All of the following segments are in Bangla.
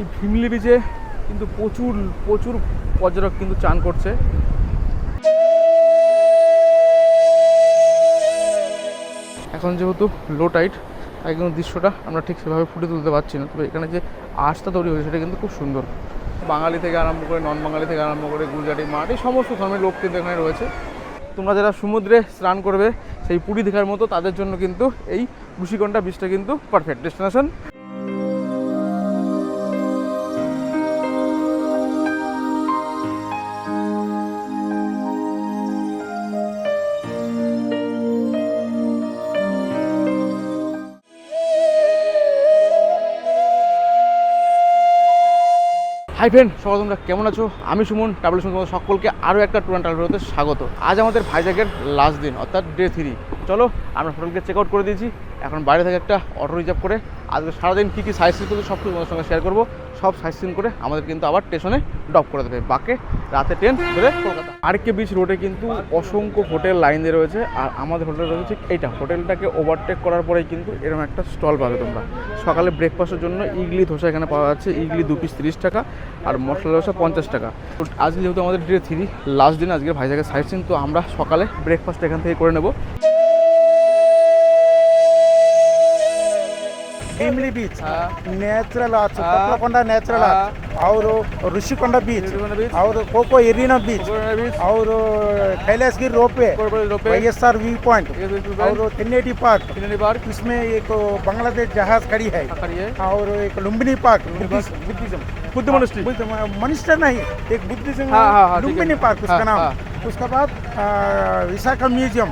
এই ভিমলি বিচে কিন্তু প্রচুর প্রচুর পর্যটক কিন্তু চান করছে। এখন যেহেতু লো টাইট তাই কিন্তু দৃশ্যটা আমরা ঠিক সেভাবে ফুটে তুলতে পারছি না। তবে এখানে যে আর্টসটা তৈরি হয়েছে, সেটা কিন্তু খুব সুন্দর। বাঙালি থেকে আরম্ভ করে নন বাঙালি থেকে আরম্ভ করে, গুজরাটি মারাঠি সমস্ত ধর্মের লোক কিন্তু এখানে রয়েছে। তোমরা যারা সমুদ্রে স্নান করবে, সেই পুরী দেখার মতো, তাদের জন্য কিন্তু এই ঋষিকণ্ঠা বীচটা কিন্তু পারফেক্ট ডেস্টিনেশন হাই ফ্রেন্ড সবাই তোমরা। কেমন আছো? আমি সুমন ট্রাভেল সঙ্গে তোমাদের সকলকে আরও একটা ট্যুর অ্যান্ড ট্রাভেল স্বাগত। আজ আমাদের ভাইজাগের লাস্ট দিন, অর্থাৎ ডে থ্রি চলো, আমরা হোটেলকে চেক আউট করে দিয়েছি। এখন বাইরে থেকে একটা অটো রিজার্ভ করে আজকে সারাদিন কী কী সাইজ করছে সব কিছু তোমাদের সঙ্গে শেয়ার করব। সব সাইজ সিন করে আমাদের কিন্তু আবার স্টেশনে ড্রপ করে দেবে। বাকে রাতে ট্রেন ধরে কলকাতা। আরকে বিচ রোডে কিন্তু অসংখ্য হোটেল লাইন দিয়ে রয়েছে। আর আমাদের হোটেল রয়েছে এইটা। হোটেলটাকে ওভারটেক করার পরেই কিন্তু এরকম একটা স্টল পাবে তোমরা। সকালে ব্রেকফাস্টের জন্য ইডলি ধোসা এখানে পাওয়া যাচ্ছে। ইডলি দু পিস তিরিশ টাকা আর মশলা ধোসা পঞ্চাশ টাকা। আজকে যেহেতু আমাদের ডে থ্রি লাস্ট দিন আজকে ভাইজাগের সাইড সিন তো আমরা সকালে ব্রেকফাস্ট এখান থেকে করে নেব। ಭೀಮ್ಲಿ ಬೀಚ್ हाँ। ನ್ಯಾಚುರಲ್ ಆರ್ಟ್ಸ್ हाँ। ತಪ್ಪಕೊಂಡ ನ್ಯಾಚುರಲ್ हाँ। ಆರ್ಟ್ ಅವರು ಋಷಿಕೊಂಡ ಬೀಚ್ ಋಷಿಕೊಂಡ beach. ಅವರು ಕೋಕೋ ಎರಿನಾ ಬೀಚ್ ಅವರು Kailasagiri ropeway Y S R view point और तिन्नेटी पार्क पार्क इसमें एक बांग्लादेश जहाज खड़ी है खड़ी है और एक Lumbini park Lumbini park. Buddhism Buddha monastery minister नहीं एक बुद्धिज्म हाँ, हाँ, हाँ, ठीक है। लुम्बिनी पार्क उसका हाँ, नाम हाँ। उसके बाद विशाखा म्यूज़ियम।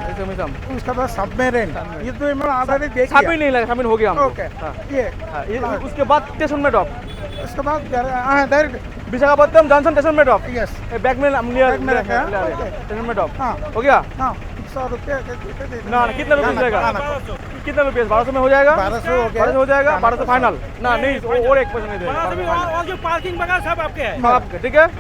उसके बाद सबमेरिन। ये तो मैं ऑलरेडी देख शामिल लिया नहीं लगा शामिल हो गया ओके। हाँ। ये। हाँ, उसके बाद स्टेशन में ड्रॉप उसके बाद हाँ डायरेक्ट। विशाखापट्टनम जॉनसन स्टेशन में ड्रॉप यस बैग में? स्टेशन में ड्रॉप हाँ। हो गया? हाँ। सौ रुपये ना ना, कितना रुपये जाएगा कितना रुपये बारह सौ में हो जाएगा बारह सौ हो गया बारह सौ हो जाएगा बारह सौ फाइनल ना नहीं वो- और एक पैसा नहीं देगा बारह सौ final। और जो पार्किंग वगैरह सब आपके हैं সব आपके, ঠিক আছে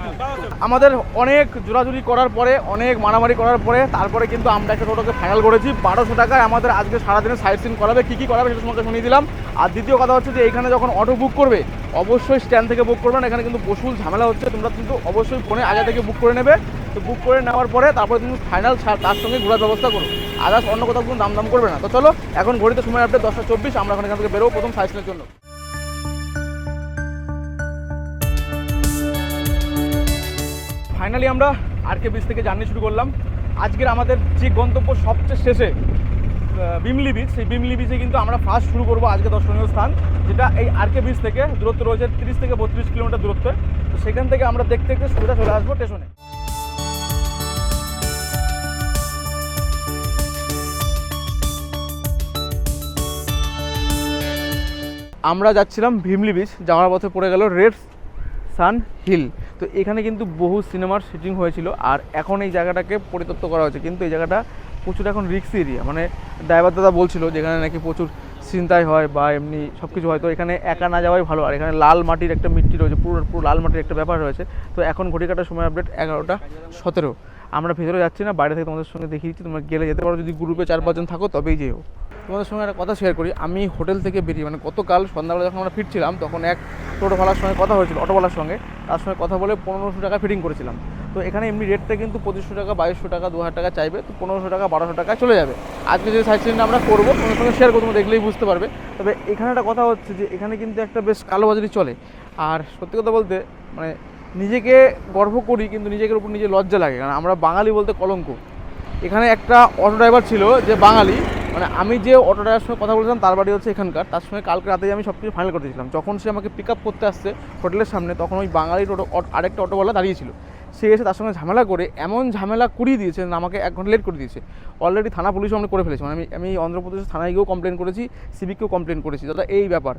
আমাদের অনেক জোরাজুরি করার পরে অনেক মারামারি করার পরে তারপরে কিন্তু আমরা একটা টোটোকে ফাইনাল করেছি বারোশো টাকায় আমাদের আজকে সারাদিনে সাইট সিন করাবে কী কী করাবে সেটা তোমাকে শুনিয়ে দিলাম আর দ্বিতীয় কথা হচ্ছে যে এখানে যখন অটো বুক করবে অবশ্যই স্ট্যান্ড থেকে বুক করবেন। এখানে কিন্তু প্রচুর ঝামেলা হচ্ছে। তোমরা কিন্তু অবশ্যই ফোনে আগে থেকে বুক করে নেবে। তো বুক করে নেওয়ার পরে তারপরে তুমি ফাইনাল তার সঙ্গে ঘোরার ব্যবস্থা করো। আদার্স অন্য কোথাও কোনো দাম দাম করবে না। তো চলো, এখন ঘড়িতে সময় আপডেট দশটা চব্বিশ। আমরা এখন এখান থেকে বেরোবো প্রথম সাইড সিনের জন্য। ফাইনালি আমরা আরকে বিচ থেকে জার্নি শুরু করলাম। আজকের আমাদের যে গন্তব্য সবচেয়ে শেষে বিমলি বিচ সেই বিমলি বিচে কিন্তু আমরা ফার্স্ট শুরু করব আজকে দর্শনীয় স্থান, যেটা এই আরকে বিচ থেকে দূরত্ব রয়েছে তিরিশ থেকে বত্রিশ কিলোমিটার দূরত্বে। তো সেখান থেকে আমরা দেখতে দেখতে সোজা চলে আসব স্টেশনে আমরা যাচ্ছিলাম ভীমলি বিচ যাওয়ার পথে পড়ে গেল রেড সান হিল তো এখানে কিন্তু বহু সিনেমার শুটিং হয়েছিল, আর এখন এই জায়গাটাকে পরিত্যক্ত করা হয়েছে। কিন্তু এই জায়গাটা প্রচুর এখন রিক্স এরিয়া মানে ড্রাইভার দাদা বলছিল যেখানে নাকি প্রচুর চিন্তাই হয় বা এমনি সব কিছু হয়। তো এখানে একা না যাওয়াই ভালো। আর এখানে লাল মাটির একটা মিট্টি রয়েছে, পুরো পুরো লাল মাটির একটা ব্যাপার রয়েছে। তো এখন ঘড়ি কাটার সময় আপডেট এগারোটা সতেরো। আমরা ভেতরে যাচ্ছি না, বাইরে থেকে তোমাদের সঙ্গে দেখিয়ে দিচ্ছি। তোমরা গেলে যেতে পারো। যদি গ্রুপে চার পাঁচজন থাকো, তবেই যেও। তোমাদের সঙ্গে একটা কথা শেয়ার করি। আমি হোটেল থেকে বেরিয়ে মানে গতকাল সন্ধ্যাবেলা যখন আমরা ফিরছিলাম, তখন এক টোটোওয়ালার সঙ্গে কথা হয়েছিল, অটোওয়ালার সঙ্গে। তার সঙ্গে কথা বলে পনেরোশো টাকা ফিটিং করেছিলাম। তো এখানে এমনি রেটটা কিন্তু পঁচিশশো টাকা, বাইশশো টাকা, দু হাজার টাকা চাইবে, তো পনেরোশো টাকা, বারোশো টাকা চলে যাবে। আজকে যে সাইড সিনটা আমরা করব, তোমাদের সঙ্গে শেয়ার করব দেখলেই বুঝতে পারবে। তবে এখানে একটা কথা হচ্ছে যে, এখানে কিন্তু একটা বেশ কালোবাজারি চলে। আর সত্যি কথা বলতে মানে নিজেকে গর্ব করি, কিন্তু নিজেকে উপর নিজে লজ্জা লাগে। কারণ আমরা বাঙালি বলতে কলঙ্ক। এখানে একটা অটো ড্রাইভার ছিল যে বাঙালি মানে আমি যে অটো ড্রাইভার সঙ্গে কথা বলেছিলাম, তার বাড়ি হচ্ছে এখানকার। তার সঙ্গে কালকে রাতে আমি সব কিছু ফাইনাল করে দিয়েছিলাম। যখন সে আমাকে পিক আপ করতে আসছে হোটেলের সামনে, তখন ওই বাঙালির অট- আরেকটা অটোওয়ালা দাঁড়িয়েছিল সে এসে তার সঙ্গে ঝামেলা করে এমন ঝামেলা করিয়ে দিয়েছে আমাকে এক ঘণ্টা লেট করে দিয়েছে। অলরেডি থানা পুলিশও আমরা করে ফেলেছি। মানে আমি আমি অন্ধ্রপ্রদেশের থানায় গিয়েও কমপ্লেন করেছি সিভিককেও কমপ্লেন করেছি। দাদা, এই ব্যাপার।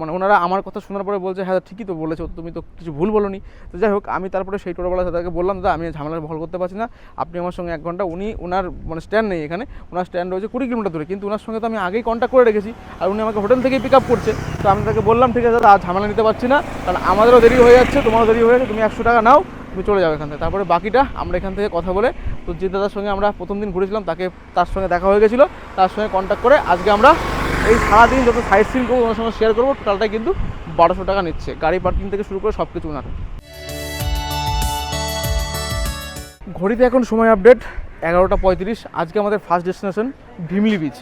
মানে ওনারা আমার কথা শোনার পরে বলছে হ্যাঁ ঠিকই তো বলেছ, তুমি তো কিছু ভুল বলোনি। তো যাই হোক, আমি তারপরে সেই টোটোবেলা তাদেরকে বললাম, দাদা, আমি ঝামেলা ভল করতে পারছি না। আপনি আমার সঙ্গে এক ঘণ্টা, উনি ওনার মানে স্ট্যান্ড নেই এখানে। ওনার স্ট্যান্ড রয়েছে কুড়ি কিলোমিটার দূরে। কিন্তু ওনার সঙ্গে তো আমি আগেই কন্ট্যাক্ট করে রেখেছি। আর উনি আমাকে হোটেল থেকেই পিক আপ করছে। তো আমি তাকে বললাম, ঠিক আছে দাদা, আর ঝামেলা নিতে পারছি না। কারণ আমাদেরও দেরি হয়ে যাচ্ছে, তোমারও দেরি হয়ে যাচ্ছে। তুমি একশো টাকা নাও তুমি চলে যাবে এখান থেকে। তারপরে বাকিটা আমরা এখান থেকে কথা বলে তো যে দাদার সঙ্গে আমরা প্রথম দিন ঘুরেছিলাম, তাকে তার সঙ্গে দেখা হয়ে গেছিল, তার সঙ্গে কন্ট্যাক্ট করে আজকে আমরা এই সারাদিন যত সাইট সিন করব, ওনার সঙ্গে শেয়ার করব টোটালটা কিন্তু বারোশো টাকা নিচ্ছে। গাড়ি পার্কিং থেকে শুরু করে সব কিছু ওনার। ঘড়িতে এখন সময় আপডেট এগারোটা পঁয়ত্রিশ। আজকে আমাদের ফার্স্ট ডেস্টিনেশন ভীমলি বিচ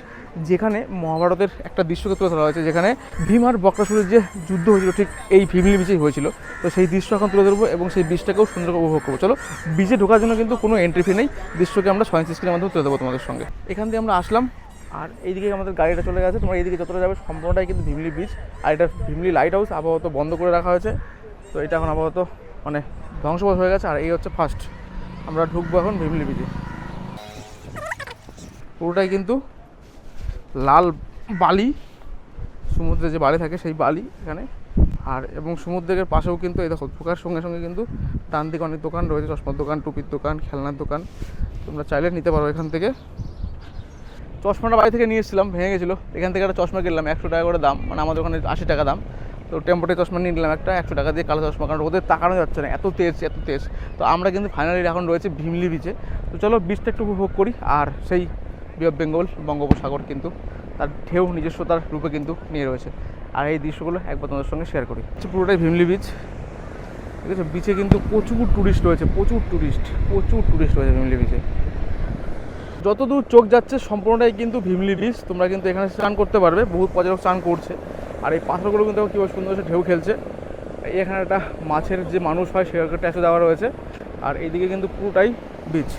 যেখানে মহাভারতের একটা দৃশ্যকে তুলে ধরা হয়েছে, যেখানে ভীম আর বক্রাসুরের যে যুদ্ধ হয়েছিল, ঠিক এই ভীমলি বিচেই হয়েছিল। তো সেই দৃশ্য এখন তুলে ধরবো এবং সেই বীজটাকেও সুন্দর উপভোগ করব। চলো বিচে ঢোকার জন্য কিন্তু কোনো এন্ট্রি ফি নেই। দৃশ্যকে আমরা সয়েন্স স্ক্রিনের মাধ্যমে তুলে দেবো তোমাদের সঙ্গে। এখান দিয়ে আমরা আসলাম, আর এইদিকে আমাদের গাড়িটা চলে গেছে। তোমরা এইদিকে যতটা যাবে, সম্পূর্ণটাই কিন্তু ভীমলি বিচ আর এটা ভীমলি লাইট হাউস আপাতত বন্ধ করে রাখা হয়েছে। তো এটা এখন আপাতত মানে ধ্বংসবাস হয়ে গেছে। আর এই হচ্ছে ফার্স্ট আমরা ঢুকবো এখন ভীমলি বিচে পুরোটাই কিন্তু লাল বালি, সমুদ্রে যে বালি থাকে সেই বালি এখানে। আর, এবং সমুদ্রের পাশেও কিন্তু এই দেখো ঢোকার সঙ্গে সঙ্গে কিন্তু ডান দিকে অনেক দোকান রয়েছে, চশমার দোকান, টুপির দোকান, খেলনার দোকান। তোমরা চাইলে নিতে পারো এখান থেকে। চশমাটা বাড়ি থেকে নিয়ে এসেছিলাম, ভেঙে গেছিল। এখান থেকে একটা চশমা কিনলাম, একশো টাকা করে দাম। মানে আমাদের ওখানে আশি টাকা দাম। তো টেম্পোটে চশমা নিয়ে নিলাম একটা, একশো টাকা দিয়ে কালো চশমা, কারণ ওদের তাকানো যাচ্ছে না, এত তেজ এত তেজ। তো আমরা কিন্তু ফাইনালি এখন রয়েছে ভীমলি বিচে তো চলো বিচটা একটু উপভোগ করি, আর সেই বি বেঙ্গল বঙ্গোপসাগর কিন্তু তার ঢেউ নিজস্বতার রূপে কিন্তু নিয়ে রয়েছে। আর এই দৃশ্যগুলো একবার তোমাদের সঙ্গে শেয়ার করি। হচ্ছে পুরোটাই ভিমলি বিচ ঠিক আছে? বিচে কিন্তু প্রচুর ট্যুরিস্ট রয়েছে, প্রচুর ট্যুরিস্ট প্রচুর ট্যুরিস্ট রয়েছে ভীমলি বিচে যতদূর চোখ যাচ্ছে, সম্পূর্ণটাই কিন্তু ভিমলি বিচ তোমরা কিন্তু এখানে স্নান করতে পারবে বহু পর্যটক স্নান করছে। আর এই পাথরগুলো কিন্তু কীভাবে সুন্দর সে ঢেউ খেলছে। এখানে একটা মাছের যে মানুষ হয়, সেটাকে ট্যাচু দেওয়া রয়েছে। আর এইদিকে কিন্তু পুরোটাই বিচ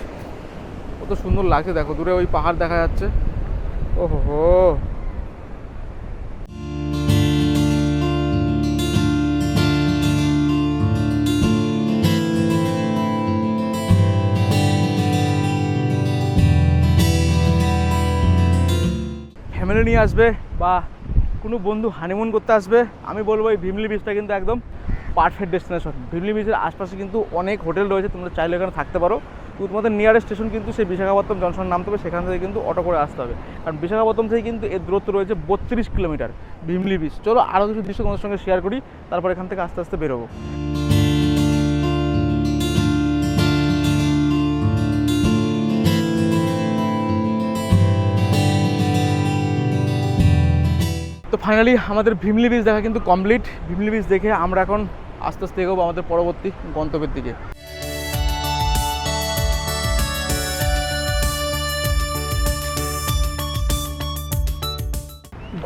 কত সুন্দর লাগছে, দেখো, দূরে ওই পাহাড় দেখা যাচ্ছে। ওহো ফ্যামিলি নিয়ে আসবে বা কোনো বন্ধু হানিমুন করতে আসবে, আমি বলব এই ভীমলি বিচটা কিন্তু একদম পারফেক্ট ডেস্টিনেশন ভীমলি বিচের আশপাশে কিন্তু অনেক হোটেল রয়েছে, তোমরা চাইলে এখানে থাকতে পারো। তোমাদের নিয়ারেস্ট স্টেশন কিন্তু সেই বিশাখাপত্তম জংশন নামতে হবে, সেখান থেকে কিন্তু অটো করে আসতে হবে। কারণ বিশাখাপত্তম থেকে কিন্তু এর দূরত্ব রয়েছে বত্রিশ কিলোমিটার, ভীমলি বিচ চলো আরও কিছু দৃশ্য তোমাদের সঙ্গে শেয়ার করি, তারপর এখান থেকে আস্তে আস্তে বেরোবো। তো ফাইনালি আমাদের ভীমলি বিচ দেখা কিন্তু কমপ্লিট ভীমলি বিচ দেখে আমরা এখন আস্তে আস্তে এগোবো আমাদের পরবর্তী গন্তব্যের দিকে।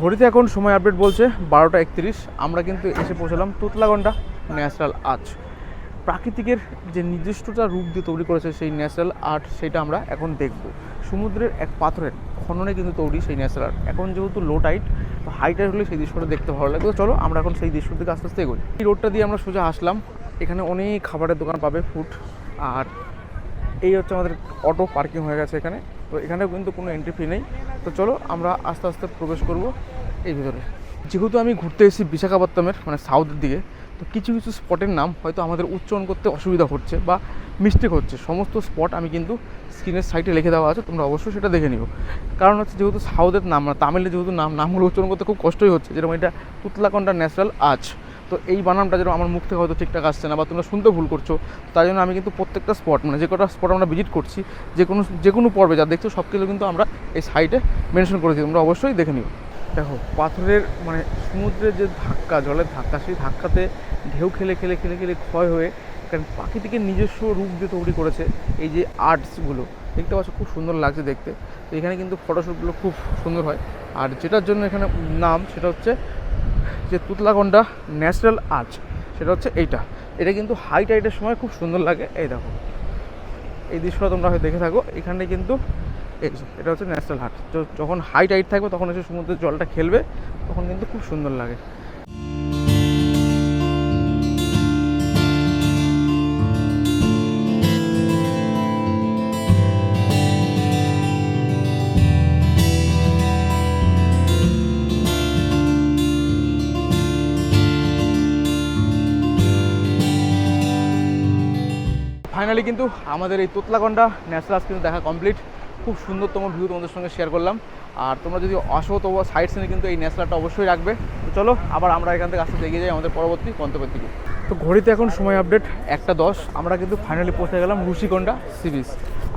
ঘড়িতে এখন সময় আপডেট বলছে বারোটা একত্রিশ। আমরা কিন্তু এসে পৌঁছলাম তুতলাগন্ডা ন্যাচারাল আর্ট প্রাকৃতিকের যে নির্দিষ্টতা রূপ দিয়ে তৈরি করেছে সেই ন্যাচারাল আর্ট সেটা আমরা এখন দেখব। সমুদ্রের এক পাথরের খননে কিন্তু তৈরি সেই ন্যাচারাল আর্ট এখন যেহেতু লো টাইট হাই টাইট হলে সেই দৃশ্যটা দেখতে ভালো লাগে তো চলো আমরা এখন সেই দৃশ্যর দিকে আস্তে আস্তে এগোই। এই রোডটা দিয়ে আমরা সোজা আসলাম। এখানে অনেক খাবারের দোকান পাবে ফুড আর এই হচ্ছে আমাদের অটো পার্কিং হয়ে গেছে এখানে। তো এখানেও কিন্তু কোনো এন্ট্রি ফি নেই। তো চলো আমরা আস্তে আস্তে প্রবেশ করব। এই ভিতরে। যেহেতু আমি ঘুরতে এসেছি বিশাখাপত্তমের মানে সাউথের দিকে, তো কিছু কিছু স্পটের নাম হয়তো আমাদের উচ্চারণ করতে অসুবিধা হচ্ছে বা মিস্টেক হচ্ছে। সমস্ত স্পট আমি কিন্তু স্ক্রিনের সাইটে লিখে দেওয়া আছে, তোমরা অবশ্যই সেটা দেখে নিও। কারণ হচ্ছে যেহেতু সাউথের নাম মানে তামিলে যেহেতু নাম, নামগুলো উচ্চারণ করতে খুব কষ্টই হচ্ছে। যেরকম এটা তুতলাকন্ডা ন্যাচারাল আর্চ। তো এই বানানটা যেরকম আমার মুখ থেকে হয়তো ঠিকঠাক আসছে না বা তোমরা শুনতে ভুল করছ তাই জন্য আমি কিন্তু প্রত্যেকটা স্পট মানে যে কটা স্পট আমরা ভিজিট করছি, যে কোনো যে কোনো পর্বে যা দেখছ সব কিছু কিন্তু আমরা এই সাইটে মেনশন করেছি। তোমরা অবশ্যই দেখে নিও। দেখো পাথরের মানে সমুদ্রের যে ধাক্কা, জলের ধাক্কা, সেই ধাক্কাতে ঢেউ খেলে খেলে খেলে খেলে ক্ষয় হয়ে কারণ প্রাকৃতিকের নিজস্ব রূপ দিয়ে তৈরি করেছে এই যে আর্টসগুলো, দেখতে পাচ্ছ খুব সুন্দর লাগছে দেখতে। তো এখানে কিন্তু ফটোশ্যুটগুলো খুব সুন্দর হয়। আর যেটার জন্য এখানে নাম সেটা হচ্ছে যে তুতলাগন্ডা ন্যাচারাল আর্চ, সেটা হচ্ছে এইটা। এটা কিন্তু হাই টাইডের সময় খুব সুন্দর লাগে। এই দেখো। এই দৃশ্যটা তোমরা দেখে থাকো। এখানে কিন্তু এটা হচ্ছে ন্যাচারাল হাট। তো যখন হাই টাইট থাকবে, তখন এসে সমুদ্রের জলটা খেলবে, তখন কিন্তু খুব সুন্দর লাগে। ফাইনালি কিন্তু আমাদের এই তোতলাকন্ডা ন্যাচারাল কিন্তু দেখা কমপ্লিট খুব সুন্দরতম ভিউ তোমাদের সঙ্গে শেয়ার করলাম। আর তোমরা যদি আসো তো সাইড সিনে কিন্তু এই ন্যাচারালটা অবশ্যই রাখবে। তো চলো আবার আমরা এখান থেকে আস্তে এগিয়ে যাই আমাদের পরবর্তী গন্তব্যের দিকে। তো ঘড়িতে এখন সময় আপডেট একটা দশ আমরা কিন্তু ফাইনালি পৌঁছে গেলাম ঋষিকন্ডা সি বিচ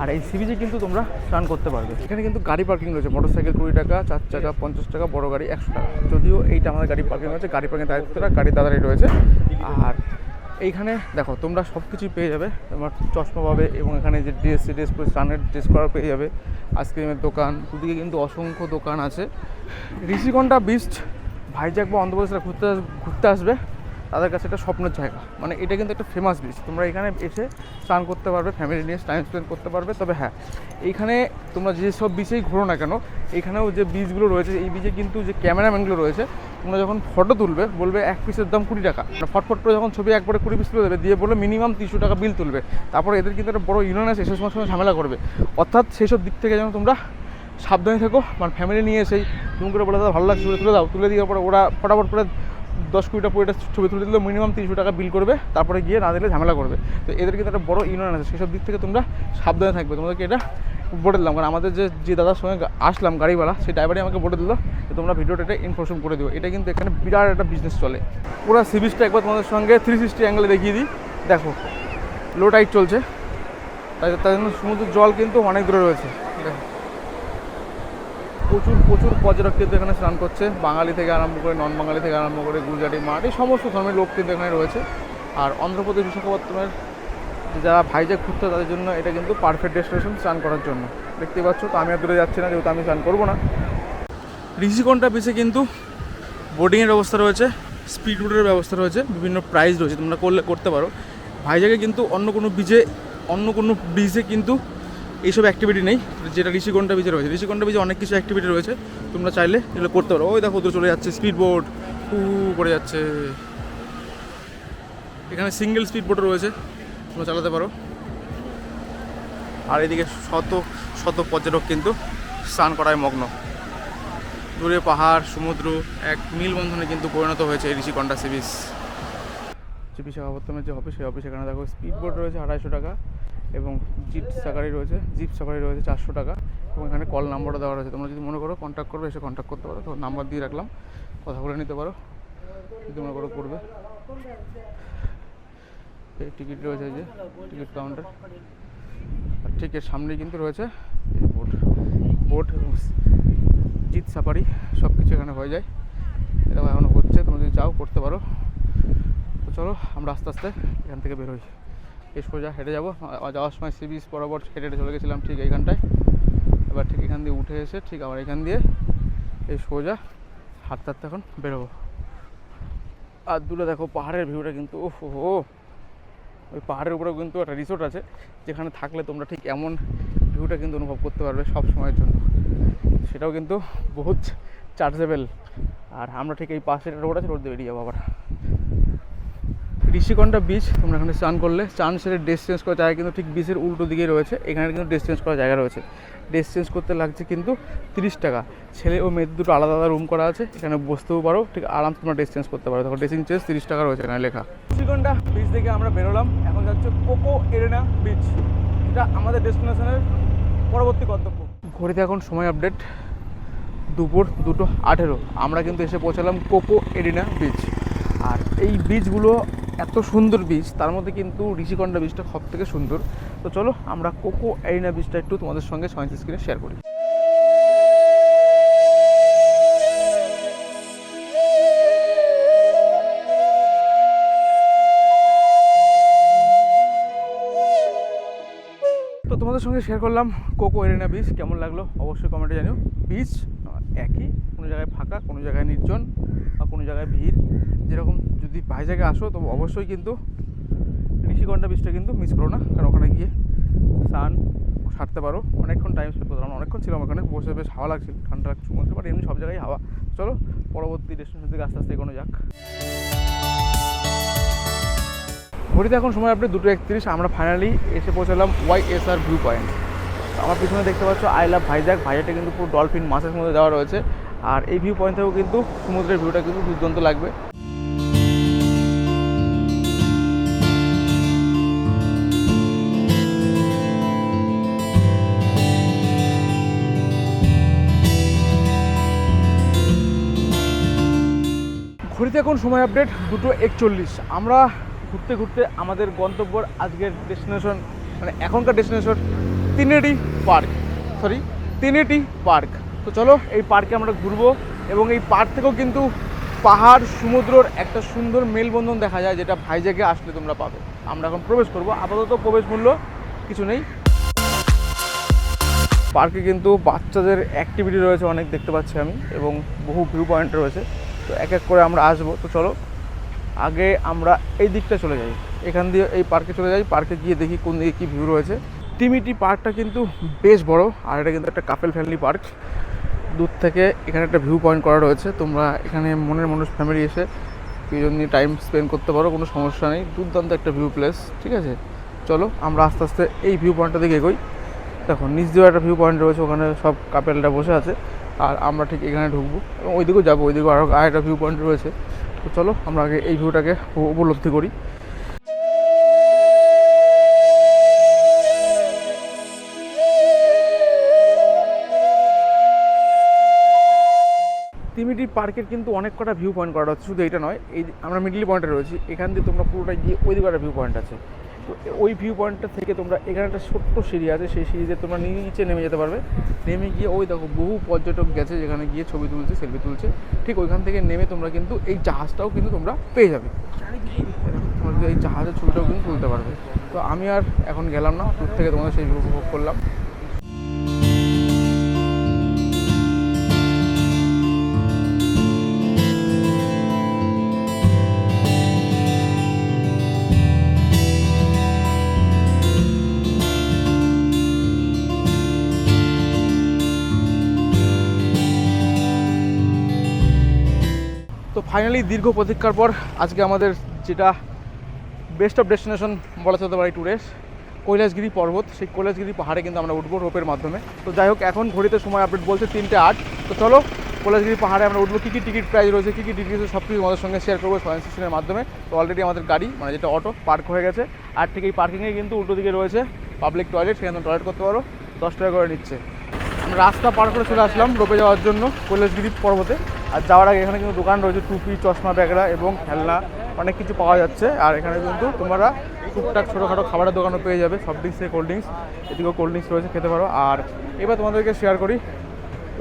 আর এই সি বিচে কিন্তু তোমরা স্নান করতে পারবে। এখানে কিন্তু গাড়ি পার্কিং রয়েছে মোটর সাইকেল কুড়ি টাকা চার চাকা পঞ্চাশ টাকা বড় গাড়ি একশো টাকা। যদিও এইটা আমাদের গাড়ি পার্কিং রয়েছে গাড়ি পার্কিং দায়িত্বটা গাড়ি দাদারই রয়েছে। আর এইখানে দেখো, তোমরা সব কিছুই পেয়ে যাবে। তোমার চশমা পাবে এবং এখানে যে ড্রেস ড্রেস পরে স্নানের ড্রেস করা পেয়ে যাবে। আইসক্রিমের দোকান, দুদিকে কিন্তু অসংখ্য দোকান আছে। ঋষিকণ্ঠা বিচ ভাইজাক বা অন্ধ্রপ্রদেশে ঘুরতে ঘুরতে আসবে। তাদের কাছে এটা স্বপ্নের জায়গা। মানে এটা কিন্তু একটা ফেমাস বিচ তোমরা এখানে এসে স্নান করতে পারবে ফ্যামিলি নিয়ে টাইম স্পেন্ড করতে পারবে। তবে হ্যাঁ এইখানে তোমরা যেসব বিচেই ঘোরো না কেন এখানেও যে বিচগুলো রয়েছে, এই বিচে কিন্তু যে ক্যামেরাম্যানগুলো রয়েছে, তোমরা যখন ফটো তুলবে, বলবে এক পিসের দাম কুড়ি টাকা। মানে ফটফট করে যখন ছবি একবারে কুড়ি পিস তুলে দেবে, দিয়ে বলবে মিনিমাম তিনশো টাকা বিল তুলবে। তারপরে এদের কিন্তু একটা বড় ইউনিয়ন আছে সেই সময় ঝামেলা করবে। অর্থাৎ সেই সব দিক থেকে যেন তোমরা সাবধানে থেকো মানে ফ্যামিলি নিয়ে এসেই তুমি করে বলে দাও, ভালো লাগছে তুলে দাও, তুলে দিয়ে পরে ওরা ফটাফট করে দশ কুড়িটা কুড়িটা ছবি তুলে দিলে মিনিমাম তিনশো টাকা বিল করবে। তারপরে গিয়ে না দিলে ঝামেলা করবে। তো এদের কিন্তু একটা বড় ইউনিয়ন আছে, সেসব দিক থেকে তোমরা সাবধানে থাকবে। তোমাদেরকে এটা বলে দিলাম, কারণ আমাদের যে যে দাদার সঙ্গে আসলাম গাড়িওয়ালা, সেই ড্রাইভারই আমাকে বলে দিল যে, তোমরা ভিডিওটা এটা ইনফরমেশন করে দিও। এটা কিন্তু এখানে বিরাট একটা বিজনেস চলে। পুরো সি বিচটা একবার তোমাদের সঙ্গে থ্রি সিক্সটি অ্যাঙ্গেলে দেখিয়ে দিই। দেখো লো টাইট চলছে। তাই তাই জন্য সমুদ্রের জল কিন্তু অনেক দূরে রয়েছে। দেখো প্রচুর প্রচুর পর্যটক এখানে স্নান করছে। বাঙালি থেকে আরম্ভ করে নন বাঙালি থেকে আরম্ভ করে, গুজরাটি, মারাঠি, সমস্ত ধর্মের লোক কিন্তু এখানে রয়েছে। আর অন্ধ্রপ্রদেশ বিশাখাপত্তনমের যারা ভাইজ্যাক ঘুরতে তাদের জন্য এটা কিন্তু পারফেক্ট ডেস্টিনেশন স্নান করার জন্য। দেখতে পাচ্ছ তো, আমি আর দূরে যাচ্ছি না, যেহেতু আমি স্নান করব না। ঋষিকণ্ঠা বিচে কিন্তু বোটিংয়ের ব্যবস্থা রয়েছে স্পিড বোটের ব্যবস্থা রয়েছে, বিভিন্ন প্রাইস রয়েছে, তোমরা করলে, করতে পারো। ভাইজাগে কিন্তু অন্য কোনো বিচে অন্য কোনো বিচে কিন্তু এইসব অ্যাক্টিভিটি নেই, যেটা ঋষিকণ্ঠা বিচে রয়েছে। ঋষিকণ্ঠা বিচে অনেক কিছু অ্যাক্টিভিটি রয়েছে, তোমরা চাইলে এগুলো করতে পারো। ওই দেখো, ওদের চলে যাচ্ছে স্পিড বোট হু করে যাচ্ছে। এখানে সিঙ্গেল স্পিড বোটও রয়েছে, তোমরা চালাতে পারো। আর এদিকে শত শত পর্যটক কিন্তু স্নান করায় মগ্ন। দূরে পাহাড়, সমুদ্র, এক মিলবন্ধনে কিন্তু পরিণত হয়েছে ঋষিকণ্ঠা সি বিচ বিশাখাপত্তমের যে অফিস সেই অফিস এখানে দেখো স্পিড বোট রয়েছে আড়াইশো টাকা। এবং জিপ সাফারি রয়েছে, জিপ সাফারি রয়েছে চারশো টাকা এবং এখানে কল নাম্বারও দেওয়া রয়েছে। তোমরা যদি মনে করো কন্ট্যাক্ট করবে, এসে কন্ট্যাক্ট করতে পারো। তো নাম্বার দিয়ে রাখলাম, কথা বলে নিতে পারো, যদি মনে করো করবে। টিকিট রয়েছে যে টিকিট কাউন্টার আর ঠিক এর সামনেই কিন্তু রয়েছে বোট বোট জিত সাফারি সব কিছু এখানে হয়ে যায়। এটা এখনও হচ্ছে, তোমরা যদি চাও করতে পারো। তো চলো, আমরা আস্তে আস্তে এখান থেকে বেরোই এই সোজা হেঁটে যাব। যাওয়ার সময় সি বিচ বরাবর হেঁটে হেঁটে চলে গেছিলাম ঠিক এইখানটায়। এবার ঠিক এখান দিয়ে উঠে এসে ঠিক আবার এখান দিয়ে এই সোজা হাঁটতে হাঁটতে এখন বেরোবো। আর দূরে দেখো পাহাড়ের ভিউটা কিন্তু ও হো ওই পাহাড়ের উপরেও কিন্তু একটা রিসোর্ট আছে, যেখানে থাকলে তোমরা ঠিক এমন ভিউটা কিন্তু অনুভব করতে পারবে সব সময়ের জন্য। সেটাও কিন্তু বহুত চার্জেবেল আর আমরা ঠিক এই পাশে রোড আছে রোড দিয়ে বেরিয়ে যাব আবার। ঋষিকণ্ঠা বিচ তোমরা এখানে স্নান করলে। চান সেরে ড্রেস চেঞ্জ করার জায়গা কিন্তু ঠিক বিচের উল্টো দিকে রয়েছে। এখানে কিন্তু ড্রেস চেঞ্জ করার জায়গা রয়েছে। ড্রেস চেঞ্জ করতে লাগছে কিন্তু তিরিশ টাকা। ছেলে ও মেয়েদের দুটো আলাদা আলাদা রুম করা আছে। এখানে বসতেও পারো। ঠিক আরাম তোমরা ড্রেস চেঞ্জ করতে পারো। তখন ড্রেসিং চেঞ্জ তিরিশ টাকা রয়েছে এখানে লেখা। ঋষিকণ্ঠা বিচ থেকে আমরা বেরোলাম। এখন যাচ্ছে কোকো এরেনা বিচ এটা আমাদের ডেস্টিনেশনের পরবর্তী গন্তব্য। ঘড়িতে এখন সময় আপডেট দুপুর দুটো আঠেরো। আমরা কিন্তু এসে পৌঁছালাম কোকো এরিনা বিচ আর এই বিচগুলো এত সুন্দর বীজ, তার মধ্যে কিন্তু ঋষিকণ্ঠা বীজটা সব থেকে সুন্দর। তো চলো, আমরা কোকো এরিনা বীজটা একটু তোমাদের সঙ্গে সয়েন্স স্ক্রিনে শেয়ার করি। তো তোমাদের সঙ্গে শেয়ার করলাম কোকো এরিনা বিচ কেমন লাগল অবশ্যই কমেন্টে জানিও। বিচ একই, কোনো জায়গায় ফাঁকা, কোনো জায়গায় নির্জন বা কোনো জায়গায় ভিড়, যেরকম যদি জায়গায় আসো, তো অবশ্যই কিন্তু ঋষিকণ্ঠা বিচটা কিন্তু মিস করো না। কারণ ওখানে গিয়ে স্নান সারতে পারো। অনেকক্ষণ টাইম স্পেন্ড করলাম অনেকক্ষণ ছিলাম ওখানে, বসে বেশ হাওয়া লাগছিল। ঠান্ডা লাগছিল মধ্যে বাট এমনি সব জায়গায় হাওয়া। চলো, পরবর্তী ডেস্টিনেশন থেকে আস্তে আস্তে এগোনো যাক। ঘড়িতে এখন সময় আপনি দুটো একত্রিশ, আমরা ফাইনালি এসে পৌঁছালাম Y S R view point আমার পিছনে দেখতে পাচ্ছ আই লাভ ভাইজাক ভাইজাকটা কিন্তু পুরো ডলফিন মাছের মধ্যে দেওয়া রয়েছে। আর এই ভিউ পয়েন্ট থেকেও কিন্তু সমুদ্রের ভিউটা কিন্তু দুর্দান্ত লাগবে। এখন সময় আপডেট দুটো একচল্লিশ। আমরা ঘুরতে ঘুরতে আমাদের গন্তব্যর আজকের ডেস্টিনেশন মানে এখনকার destination Tenneti park sorry Tenneti park তো চলো, এই পার্কে আমরা ঘুরবো এবং এই পার্ক থেকেও কিন্তু পাহাড়, সমুদ্রর একটা সুন্দর মেলবন্ধন দেখা যায়, যেটা ভাইজাগে আসলে তোমরা পাবে। আমরা এখন প্রবেশ করব। আপাতত প্রবেশ মূল্য কিছু নেই। পার্কে কিন্তু বাচ্চাদের অ্যাক্টিভিটি রয়েছে, অনেক দেখতে পাচ্ছি আমি, এবং বহু ভিউ পয়েন্ট রয়েছে। তো এক এক করে আমরা আসব। তো চলো, আগে আমরা এই দিকটা চলে যাই। এখান দিয়ে এই পার্কে চলে যাই। পার্কে গিয়ে দেখি কোন দিকে কী ভিউ রয়েছে। টিমিটি পার্কটা কিন্তু বেশ বড়, আর এটা কিন্তু একটা কাপেল ফ্যামিলি পার্ক দূর থেকে এখানে একটা ভিউ পয়েন্ট করা রয়েছে। তোমরা এখানে মনের মানুষ ফ্যামিলি এসে প্রিয়জন নিয়ে টাইম স্পেন্ড করতে পারো, কোনো সমস্যা নেই। দুর্দান্ত একটা ভিউ প্লেস ঠিক আছে? চলো, আমরা আস্তে আস্তে এই ভিউ পয়েন্টটা দিকে এগোই। দেখো, নিচ দিয়েও একটা ভিউ পয়েন্ট রয়েছে, ওখানে সব কাপেলরা বসে আছে। আর আমরা ঠিক এখানে ঢুকবো এবং ওইদিকেও যাব, ওইদিকেও আরও আরেকটা ভিউ পয়েন্ট রয়েছে। তো চলো, আমরা আগে এই ভিউটাকে উপলব্ধি করি। তিমিটি পার্কের কিন্তু অনেক কটা ভিউ পয়েন্ট করা হচ্ছে, শুধু এটা নয়, এই আমরা মিডল পয়েন্টে রয়েছি, এখান দিয়ে তোমরা পুরোটা গিয়ে ওই দিকে একটা ভিউ পয়েন্ট আছে। তো ওই ভিউ পয়েন্টটা থেকে তোমরা এখানে একটা ছোট্ট সিঁড়ি আছে, সেই সিঁড়িতে তোমরা নিচে নেমে যেতে পারবে। নেমে গিয়ে, ওই দেখো, বহু পর্যটক গেছে যেখানে গিয়ে ছবি তুলছে সেলফি তুলছে। ঠিক ওইখান থেকে নেমে তোমরা কিন্তু এই জাহাজটাও কিন্তু তোমরা পেয়ে যাবে। তোমরা এই জাহাজের ছবিটাও কিন্তু তুলতে পারবে। তো আমি আর এখন গেলাম না, দূর থেকে তোমাদের সেই উপভোগ করলাম। ফাইনালি দীর্ঘ প্রতীক্ষার পর আজকে আমাদের যেটা বেস্ট অফ ডেস্টিনেশন বলা যেতে পারে ট্যুরের কৈলাসগিরি পর্বত। সেই কৈলাসগিরি পাহাড়ে কিন্তু আমরা উঠবো রোপের মাধ্যমে। তো যাই হোক, এখন ঘড়িতে সময় আপডেট বলছে তিনটে আট। তো চলো, কৈলাসগিরি পাহাড়ে আমরা উঠবো। কী কী টিকিট প্রাইস রয়েছে, কী কী টিকিট সব কিছু আমাদের সঙ্গে শেয়ার করব সয়েন সিস্টেমের মাধ্যমে। তো অলরেডি আমাদের গাড়ি মানে যেটা অটো পার্ক হয়ে গেছে। আর ঠিক এই পার্কিংয়ে কিন্তু উল্টো দিকে রয়েছে পাবলিক টয়লেট সেখানে টয়লেট করতে পারো। দশ টাকা করে নিচ্ছে। রাস্তা পার করে চলে আসলাম রোপে যাওয়ার জন্য কৈলাসগিরি পর্বতে। আর যাওয়ার আগে এখানে কিন্তু দোকান রয়েছে, টুপি, চশমা, ব্যাগরা এবং খেলনা। অনেক কিছু পাওয়া যাচ্ছে। আর এখানে কিন্তু তোমরা টুকটাক ছোটোখাটো খাবারের দোকানও পেয়ে যাবে। সফট ড্রিঙ্কস থেকে কোল্ড ড্রিঙ্কস এদিকেও কোল্ড ড্রিঙ্কস রয়েছে, খেতে পারো। আর এবার তোমাদেরকে শেয়ার করি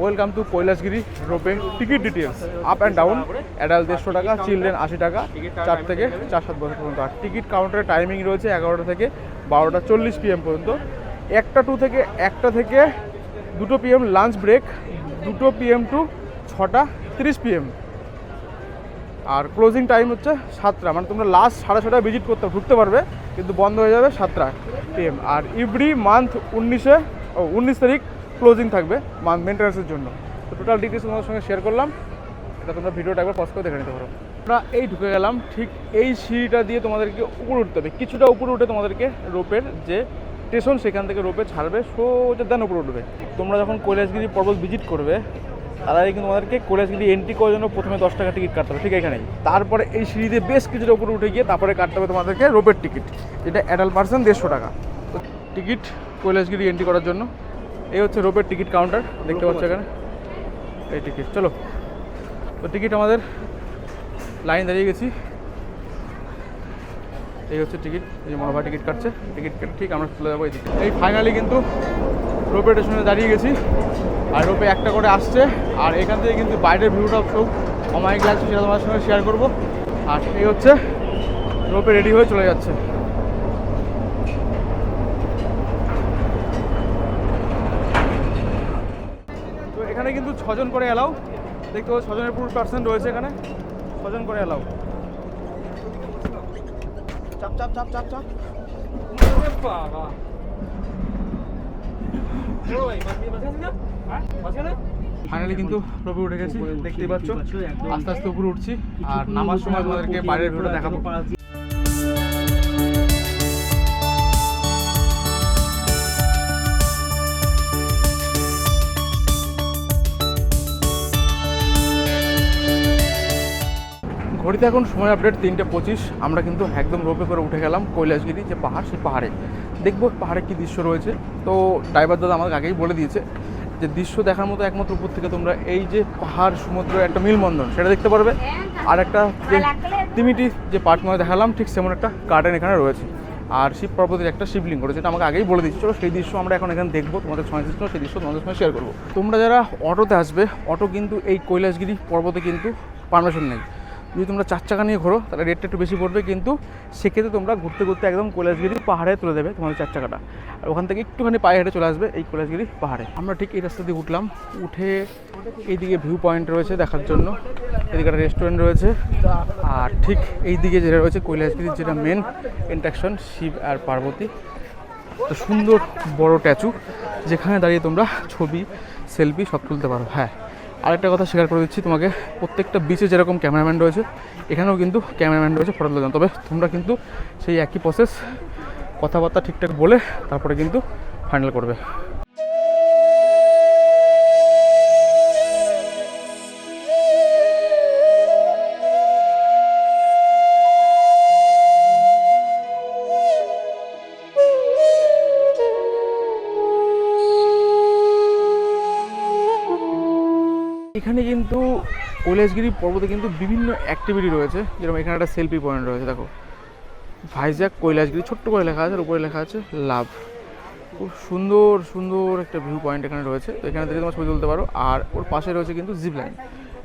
welcome to Kailasagiri রোপে ticket details up and down adult দেড়শো টাকা চিলড্রেন আশি টাকা, চার থেকে চার সাত বছর পর্যন্ত। আর টিকিট কাউন্টারের টাইমিং রয়েছে এগারোটা থেকে বারোটা চল্লিশ পিএম পর্যন্ত। একটা টু থেকে, একটা থেকে দুটো পিএম লাঞ্চ ব্রেক দুটো পিএম টু ছটা, তিরিশ পিএম আর ক্লোজিং টাইম হচ্ছে সাতটা মানে তোমরা লাস্ট সাড়ে ছটায় ভিজিট করতে, ঢুকতে পারবে, কিন্তু বন্ধ হয়ে যাবে সাতটা পিএম আর এভরি মান্থ উনিশে, ও, উনিশ তারিখ ক্লোজিং থাকবে মান্থ মেনটেন্যান্সের জন্য। তো টোটাল ডিটেলস তোমাদের সঙ্গে শেয়ার করলাম। এটা তোমরা ভিডিওটা একবার পজ করে দেখে নিতে পারো। আমরা এই ঢুকে গেলাম, ঠিক এই সিঁড়িটা দিয়ে তোমাদেরকে উপরে উঠতে হবে। কিছুটা উপরে উঠে তোমাদেরকে রোপের যে স্টেশন, সেখান থেকে রোপে ছাড়বে, সোজা দেন উপরে উঠবে। তোমরা যখন কৈলাসগিরি পর্বত ভিজিট করবে, তার কিন্তু তোমাদেরকে কৈলাসগিরি এন্ট্রি করার জন্য প্রথমে দশ টাকা টিকিট কাটতে হবে, ঠিক এখানেই। তারপরে এই সিঁড়িতে বেশ কিছুটা উপরে উঠে গিয়ে তারপরে কাটতে হবে তোমাদেরকে রোপের টিকিট যেটা অ্যাডাল্ট পার্সন দেড়শো টাকা। টিকিট কৈলাসগিরি এন্ট্রি করার জন্য, এই হচ্ছে রোপের টিকিট কাউন্টার দেখতে পাচ্ছ এখানে? এই টিকিট চলো। তো টিকিট আমাদের লাইন দাঁড়িয়ে গেছি। এই হচ্ছে টিকিট, এই যে মহাভা টিকিট কাটছে, টিকিট কেটে ঠিক আমরা চলে যাব এই এই ফাইনালি কিন্তু রোপে স্টেশনে দাঁড়িয়ে গেছি, আর রোপে একটা করে আসছে, আর এখান থেকে কিন্তু বাইরের ভিউটা সব অমায়িক লাগছে, সেটা তোমার সঙ্গে শেয়ার করব। আর এই হচ্ছে রোপে রেডি হয়ে চলে যাচ্ছে। তো এখানে কিন্তু ছজন করে এলাও দেখতে পাচ্ছ, ছজনের পুরো পার্সেন্ট রয়েছে এখানে, ছজন করে এলাও চাপ চাপ চাপ চাপ চাপ ফাইনালি কিন্তু রবি উঠে গেছি, দেখতেই পাচ্ছ। আস্তে আস্তে উপরে উঠছি, আর নামার সময় তোমাদেরকে বাইরের ভিডিও দেখাবো। ঘড়িতে এখন সময় আপডেট তিনটে পঁচিশ। আমরা কিন্তু একদম রোপে করে উঠে গেলাম কৈলাসগিরি, যে পাহাড়, সেই পাহাড়ে। দেখব পাহাড়ে কী দৃশ্য রয়েছে। তো ড্রাইভার দাদা আমাকে আগেই বলে দিয়েছে যে দৃশ্য দেখার মতো একমাত্র উপর থেকে তোমরা এই যে পাহাড়, সমুদ্র, একটা মিলবন্ধন সেটা দেখতে পারবে। আর একটা যে তিমিটি যে মানে দেখালাম, ঠিক সেমন একটা গার্ডেন এখানে রয়েছে। আর শিব পর্বতের একটা শিবলিঙ্গ রয়েছে, এটা আমাকে আগেই বলে দিচ্ছি সেই দৃশ্য আমরা এখন এখানে দেখব, তোমাদের সঙ্গে দৃশ্য সেই দৃশ্য তোমাদের সঙ্গে শেয়ার করব। তোমরা যারা অটোতে আসবে, অটো কিন্তু এই কৈলাসগিরি পর্বতে কিন্তু পারমিশন নেই। যদি তোমরা চার চাকা নিয়ে ঘোরো, তাহলে রেটটা একটু বেশি পড়বে, কিন্তু সেক্ষেত্রে তোমরা ঘুরতে ঘুরতে একদম কৈলাসগিরি পাহাড়ে তুলে দেবে তোমাদের চার চাকাটা। আর ওখান থেকে একটুখানি পায়ে হেঁটে চলে আসবে এই কৈলাসগিরি পাহাড়ে। আমরা ঠিক এই রাস্তা দিয়ে উঠলাম, উঠে এইদিকে ভিউ পয়েন্ট রয়েছে দেখার জন্য। এদিকে একটা রেস্টুরেন্ট রয়েছে, আর ঠিক এই দিকে যেটা রয়েছে কৈলাসগিরির যেটা মেন ইন্ট্রাকশন শিব আর পার্বতী। তো সুন্দর বড় ট্যাচু যেখানে দাঁড়িয়ে তোমরা ছবি সেলফি সব তুলতে পারো। হ্যাঁ। আরেকটা কথা শেয়ার করে দিচ্ছি তোমাকে, প্রত্যেকটা বিচে যেরকম ক্যামেরাম্যান রয়েছে, এখানেও কিন্তু ক্যামেরাম্যান রয়েছে ফটো তোলার তবে তোমরা কিন্তু সেই একই প্রসেস কথাবার্তা ঠিকঠাক বলে তারপরে কিন্তু ফাইনাল করবে। এখানে কিন্তু কৈলাসগিরি পর্বতে কিন্তু বিভিন্ন অ্যাক্টিভিটি রয়েছে। যেরকম এখানে একটা সেলফি পয়েন্ট রয়েছে, দেখো। ভাইজ্যাক কৈলাসগিরি, ছোট্ট করে লেখা আছে, আর উপরে লেখা আছে, লাভ। খুব সুন্দর সুন্দর একটা ভিউ পয়েন্ট এখানে রয়েছে। তো এখানে থেকে তোমার ছবি তুলতে পারো। আর ওর পাশে রয়েছে কিন্তু জিপ লাইন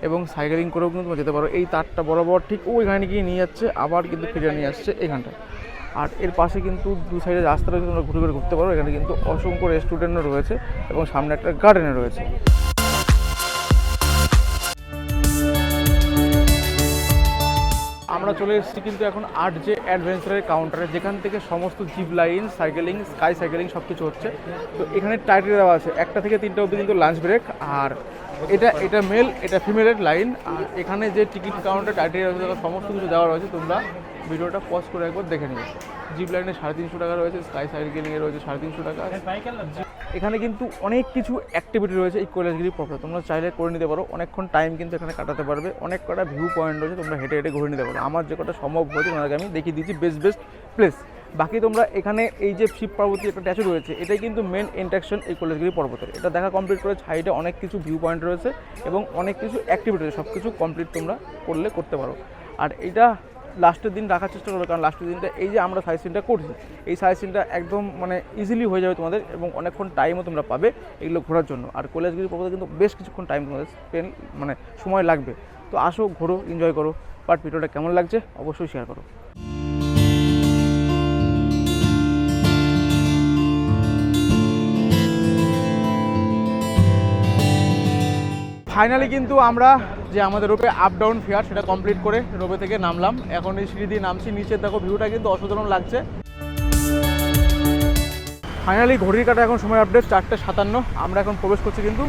এবং সাইকেলিং করেও কিন্তু তোমার যেতে পারো। এই তারটা বরাবর ঠিক ওইখানে গিয়ে নিয়ে যাচ্ছে, আবার কিন্তু ফিরে নিয়ে আসছে এখানটায়। আর এর পাশে কিন্তু দু সাইডে রাস্তা রয়েছে, তোমরা ঘুরে ঘুরে ঘুরতে পারো। এখানে কিন্তু অসংখ্য রেস্টুরেন্টও রয়েছে এবং সামনে একটা গার্ডেনও রয়েছে। আমরা চলে এসেছি কিন্তু এখন আট যে অ্যাডভেঞ্চারের কাউন্টারে যেখান থেকে সমস্ত zip line cycling sky cycling সব কিছু হচ্ছে। তো এখানে টাইটেল দেওয়া আছে, একটা থেকে তিনটা অবধি কিন্তু লাঞ্চ ব্রেক আর এটা এটা মেল এটা ফিমেলের লাইন আর এখানে যে টিকিট কাউন্টার টাইটেল রয়েছে সমস্ত কিছু দেওয়া রয়েছে। তোমরা ভিডিওটা পজ করে একবার দেখে নিবে জিপ লাইনে সাড়ে তিনশো টাকা রয়েছে স্কাই সাইকেলিংয়ে রয়েছে সাড়ে তিনশো টাকা। এখানে কিন্তু অনেক কিছু অ্যাক্টিভিটি রয়েছে এই কৈলাসগিরি পথে তোমরা চাইলে করে নিতে পারো। অনেকক্ষণ টাইম কিন্তু এখানে কাটাতে পারবে। অনেক কটা ভিউ পয়েন্ট রয়েছে। তোমরা হেঁটে হেঁটে ঘুরে নিতে পারো। আমার যে কটা সম্ভব হয়েছে তোমাদেরকে আমি দেখিয়ে দিচ্ছি বেস্ট বেস্ট প্লেস বাকি তোমরা এখানে এই যে শিব পার্বতী একটা ট্যাচু রয়েছে, এটাই কিন্তু মেন ইন্ট্রাকশন এই কৈলাসগিরি পর্বতের। এটা দেখা কমপ্লিট করে সাইডে অনেক কিছু ভিউ পয়েন্ট রয়েছে এবং অনেক কিছু অ্যাক্টিভিটি রয়েছে। সব কিছু কমপ্লিট তোমরা করলে করতে পারো। আর এটা লাস্টের দিন রাখার চেষ্টা করবে, কারণ লাস্টের দিনটা এই যে আমরা সাজেশনটা করছি, এই সাইড সিনটা একদম মানে ইজিলি হয়ে যাবে তোমাদের এবং অনেকক্ষণ টাইমও তোমরা পাবে এগুলো ঘোরার জন্য। আর কলেজগুলি পর্বতে কিন্তু বেশ কিছুক্ষণ টাইম তোমাদের স্পেন্ড মানে সময় লাগবে। তো আসো, ঘোরো এনজয় করো। বাট ভিডিওটা কেমন লাগছে? অবশ্যই শেয়ার করো। ফাইনালি কিন্তু আমরা যে আমাদের রোপে আপ ডাউন ফেয়ার সেটা কমপ্লিট করে রোপে থেকে নামলাম। এখন এই সিঁড়ি দিয়ে নামছি, নিচে দেখো ভিউটা কিন্তু অসাধারণ লাগছে। ফাইনালি ঘড়ির কাটা এখন সময় আপডেট চারটে সাতান্ন। আমরা এখন প্রবেশ করছি কিন্তু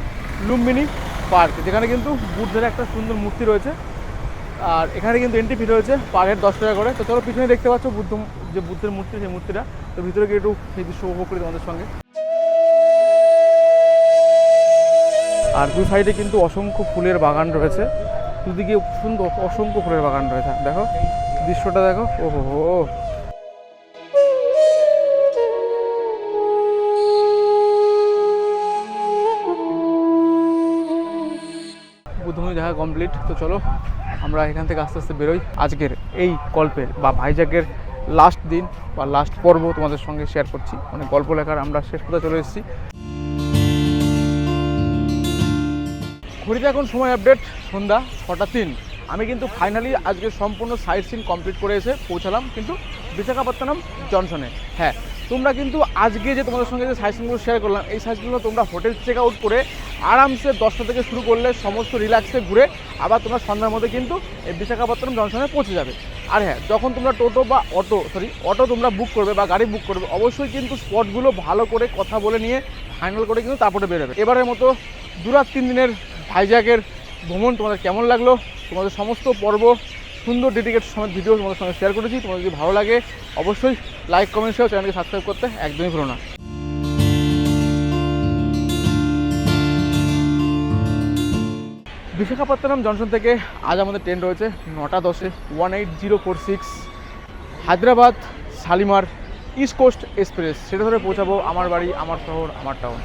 লুম্বিনী পার্ক, যেখানে কিন্তু বুদ্ধের একটা সুন্দর মূর্তি রয়েছে। আর এখানে কিন্তু এন্ট্রি ফি রয়েছে পার হেড দশ টাকা করে। তো চলো পিছনে দেখতে পাচ্ছ বুদ্ধ যে বুদ্ধের মূর্তি, সেই মূর্তিটা। তো ভিতরে গিয়ে একটু সেই দৃশ্য উপভোগ করি তোমাদের সঙ্গে। আর দু সাইডে কিন্তু অসংখ্য ফুলের বাগান রয়েছে। দুদিকে সুন্দর অসংখ্য ফুলের বাগান রয়েছে। দেখো, দৃশ্যটা দেখো। ও হো। দেখা কমপ্লিট তো চলো, আমরা এখান থেকে আস্তে আস্তে বেরোই। আজকের এই গল্পের বা ভাইজাকের লাস্ট দিন বা লাস্ট পর্ব তোমাদের সঙ্গে শেয়ার করছি। মানে গল্প লেখার আমরা শেষ কথা চলে এসেছি। ঘড়িতে এখন সময় আপডেট সন্ধ্যা ছটা তিন। আমি কিন্তু ফাইনালি আজকে সম্পূর্ণ সাইট সিন কমপ্লিট করে এসে পৌঁছালাম কিন্তু বিশাখাপত্তনম জনসনে হ্যাঁ তোমরা কিন্তু আজকে যে তোমাদের সঙ্গে যে সাইট সিনগুলো শেয়ার করলাম, এই সাইট সিনগুলো তোমরা হোটেল চেক আউট করে আরামসে দশটা থেকে শুরু করলে সমস্ত রিল্যাক্সে ঘুরে আবার তোমরা সন্ধ্যার মধ্যে কিন্তু এই বিশাখাপত্তনম জনসনে পৌঁছে যাবে। আর হ্যাঁ যখন তোমরা টোটো বা অটো সরি অটো তোমরা বুক করবে বা গাড়ি বুক করবে, অবশ্যই কিন্তু স্পটগুলো ভালো করে কথা বলে নিয়ে ফাইনাল করে কিন্তু তারপরে বেরোবে। এবারের মতো দু রাত তিন দিনের ভাইজ্যাকের ভ্রমণ তোমাদের কেমন লাগল? তোমাদের সমস্ত পর্ব, সুন্দর ডেডিকেট সমেত ভিডিও তোমাদের সঙ্গে শেয়ার করেছি। তোমাদের যদি ভালো লাগে, অবশ্যই লাইক কমেন্ট শেয়ার চ্যানেলকে সাবস্ক্রাইব করতে একদমই ভুলো না। বিশাখাপত্তনম জংশন থেকে আজ আমাদের ট্রেন রয়েছে নটা দশে one eight zero four six Hyderabad Shalimar East Coast Express সেটা ধরে পৌঁছাবো আমার বাড়ি, আমার শহর, আমার টাউন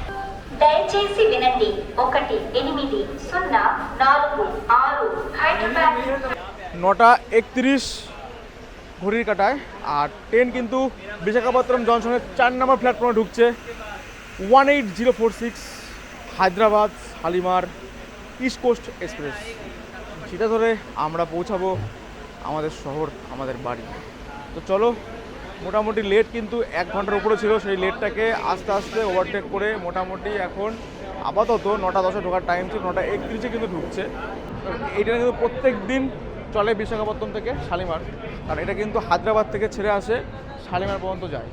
దయచేసి వినండి ఒకటి ఎనిమిది సున్నా నాలుగు ఆరు హైదరాబాద్ নটা একত্রিশ ঘড়ির কাটায় আর ট্রেন কিন্তু বিশাখাপত্তনম জংশনের চার নম্বর প্ল্যাটফর্মে ঢুকছে one eight zero four six Hyderabad হালিমার east coast express সেটা ধরে আমরা পৌঁছাবো আমাদের শহর আমাদের বাড়ি তো চলো মোটামুটি লেট কিন্তু এক ঘণ্টার উপরে ছিল, সেই লেটটাকে আস্তে আস্তে ওভারটেক করে মোটামুটি এখন আপাতত নটা দশে ঢোকার টাইম ছিল, নটা একত্রিশে কিন্তু ঢুকছে। এইটা কিন্তু প্রত্যেক দিন চলে বিশাখাপত্তনম থেকে শালিমার, কারণ এটা কিন্তু হায়দ্রাবাদ থেকে ছেড়ে আসে শালিমার পর্যন্ত যায়।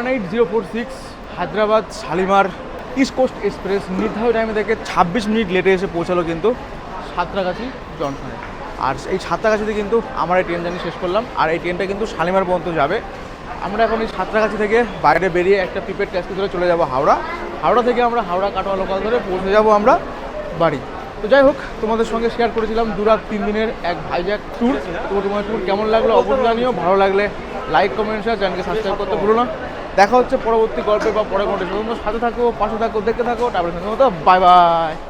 One eight zero four six Hyderabad, Shalimar East Coast Express নির্ধারিত টাইমে থেকে ছাব্বিশ মিনিট লেটে এসে পৌঁছালো কিন্তু সাঁতরাগাছি জংশনে আর এই সাঁতরাগাছিতে কিন্তু আমরা এই ট্রেন জার্নি শেষ করলাম, আর এই ট্রেনটা কিন্তু শালিমার পর্যন্ত যাবে। আমরা এখন এই সাঁতরাগাছি থেকে বাইরে বেরিয়ে একটা প্রিপেড ট্যাক্সি ধরে চলে যাব হাওড়া। হাওড়া থেকে আমরা হাওড়া কাটোয়া লোকাল ধরে পৌঁছে যাব আমরা বাড়ি। তো যাই হোক, তোমাদের সঙ্গে শেয়ার করেছিলাম দু রাত তিন দিনের এক ভাইজ্যাক ট্যুর তো তোমার ট্যুর কেমন লাগল অবশ্যই জানিও, ভালো লাগলে লাইক কমেন্ট শেয়ার চ্যানেলকে সাবস্ক্রাইব করতে ভুলো না। দেখা হচ্ছে পরবর্তী গল্পে বা পরে কোনো সাথে থাকো, পাশে থাকো, দেখতে থাকো, তারপরে বাই বাই